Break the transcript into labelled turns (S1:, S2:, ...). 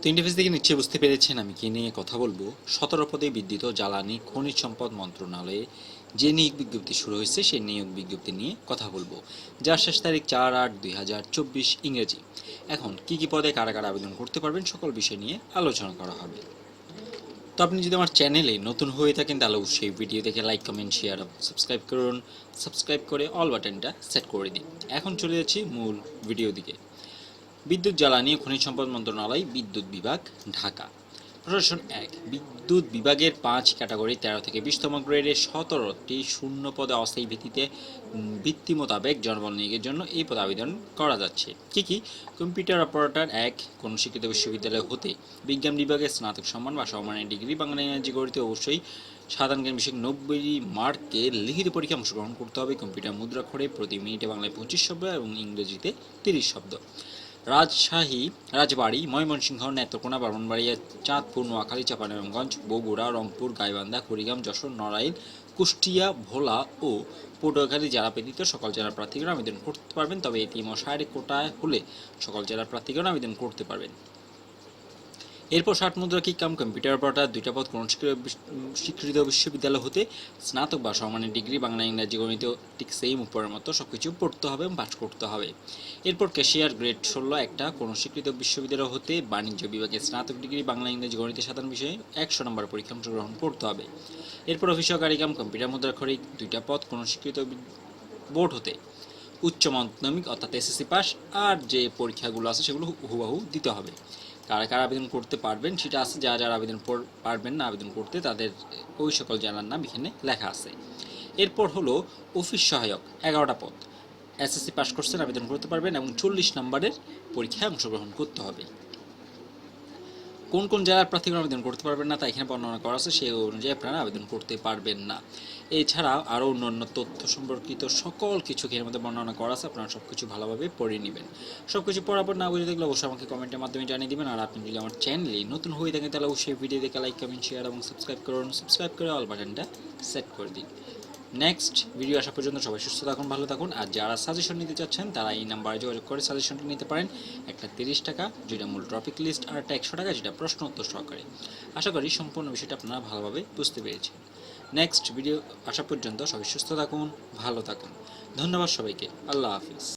S1: তো ইন্টারফেস থেকে নিশ্চয়ই বুঝতে পেরেছেন আমি কি নিয়ে কথা বলব। সতেরো পদে বিদ্যুৎ জ্বালানি খনিজ সম্পদ মন্ত্রণালয়ে যে নিয়োগ বিজ্ঞপ্তি শুরু হয়েছে, সেই নিয়োগ বিজ্ঞপ্তি নিয়ে কথা বলব, যার শেষ তারিখ চার আট দুই হাজার চব্বিশ ইংরেজি। এখন কি কি পদে কারা কারা আবেদন করতে পারবেন সকল বিষয় নিয়ে আলোচনা করা হবে। তো আপনি যদি আমার চ্যানেলে নতুন হয়ে থাকেন, তাহলে অবশ্যই ভিডিও দেখে লাইক, কমেন্ট, শেয়ার, সাবস্ক্রাইব করুন। সাবস্ক্রাইব করে অল বাটনটা সেট করে দিন। এখন চলে যাচ্ছি মূল ভিডিও দিকে। বিদ্যুৎ, জ্বালানি, খনিজ সম্পদ মন্ত্রণালয়, বিদ্যুৎ বিভাগ, ঢাকা। প্রশাসন এক। বিদ্যুৎ বিভাগের পাঁচ ক্যাটাগরি তেরো থেকে বিশতম গ্রেডের সতেরোটি শূন্য পদে অস্থায়ী ভিত্তিতে ভিত্তি মোতাবেক জনবল নিয়োগের জন্য এই পদে আবেদন করা যাচ্ছে। কি কি? কম্পিউটার অপারেটর এক, কোন শিক্ষিত বিশ্ববিদ্যালয় হতে। বিজ্ঞান বিভাগে স্নাতক সম্মান বা সম্মানের ডিগ্রি, বাংলা ইংরাজি গড়িতে অবশ্যই সাধারণ জ্ঞান বিষয়ক নব্বই মার্কে লিখিত পরীক্ষা অংশগ্রহণ করতে হবে। কম্পিউটার মুদ্রাক্ষরে প্রতি মিনিটে বাংলায় পঁচিশ শব্দ এবং ইংরেজিতে তিরিশ শব্দ। রাজশাহী, রাজবাড়ি, ময়মনসিংহ, নেত্রকোনা, ব্রাহ্মণবাড়িয়া, চাঁদপুর, নোয়াখালী চাঁপাইনবাবগঞ্জ বগুড়া, রংপুর, গাইবান্ধা কুড়িগ্রাম যশোর, নড়াইল, কুষ্টিয়া, ভোলা ও পটুয়াখালী জেলা ব্যতীত সকল জেলার প্রার্থীগণ আবেদন করতে পারবেন। তবে এটি মশায়ের কোটায় হলে সকল জেলার প্রার্থীগণ আবেদন করতে পারবেন। এরপর ষাট মুদ্রা কি কাম কম্পিউটার অপারেটর দুইটা পদ কোন স্বীকৃত বিশ্ববিদ্যালয় হতে স্নাতক বা সমানের ডিগ্রি, বাংলা, ইংরাজি, গণিত, ঠিক সেম উপরের মতো সব কিছু পড়তে হবে এবং পাঠ করতে হবে। এরপর ক্যাশিয়ার গ্রেড ষোলো একটা কোন স্বীকৃত বিশ্ববিদ্যালয় হতে বাণিজ্য বিভাগে স্নাতক ডিগ্রি, বাংলা, ইংরেজি, গণিতের সাধারণ বিষয়ে একশো নম্বর পরীক্ষা অংশগ্রহণ করতে হবে। এরপর অফিস কাম কম্পিউটার মুদ্রাক্ষরিক দুইটা পদ কোন স্বীকৃত বোর্ড হতে উচ্চ মাধ্যমিক অর্থাৎ এসএসসি পাস আর যে পরীক্ষাগুলো আছে সেগুলো হুবাহু দিতে হবে। কারা কারা আবেদন করতে পারবেন সেটা আছে, যারা যারা আবেদন পারবেন না আবেদন করতে, তাদের, ওই সকল জানার নাম এখানে লেখা আছে। এরপর হলো অফিস সহায়ক, এগারোটা পদ। এসএসসি পাস করছেন, আবেদন করতে পারবেন এবং চল্লিশ নম্বরের পরীক্ষায় অংশগ্রহণ করতে হবে। কোন কোন জেলার প্রার্থীগণ আবেদন করতে পারবেন না, তা এখানে বর্ণনা করা আছে, সেই অনুযায়ী আপনারা আবেদন করতে পারবেন না। এছাড়া আরও অন্যান্য তথ্য সম্পর্কিত সকল কিছু এর মধ্যে বর্ণনা করা আছে, আপনারা সব কিছু ভালোভাবে পড়ে নেবেন। সব কিছু পড়ার পর না বুঝে দেখলে অবশ্যই আমাকে কমেন্টের মাধ্যমে জানিয়ে দিবেন, আর আপনি যদি আমার চ্যানেলে নতুন হয়ে থাকেন তাহলে অবশ্যই ভিডিও দেখে লাইক, কমেন্ট, শেয়ার এবং সাবস্ক্রাইব করুন। সাবস্ক্রাইব করে অল বাটনটা সেট করে দিন। নেক্সট ভিডিও আসা পর্যন্ত সবাই সুস্থ থাকুন, ভালো থাকুন। আর যারা সাজেশন নিতে চাচ্ছেন, তারা এই নাম্বারে যোগাযোগ করে সাজেশনটি নিতে পারেন। একটা তিরিশ টাকা, যেটা মূল টপিক লিস্ট আর একটা একশো টাকা, যেটা প্রশ্ন উত্তর সহকারে। আশা করি সম্পূর্ণ বিষয়টা আপনারা ভালোভাবে বুঝতে পেরেছেন। নেক্সট ভিডিও আসা পর্যন্ত সবাই সুস্থ থাকুন, ভালো থাকুন। ধন্যবাদ সবাইকে। আল্লাহ হাফিজ।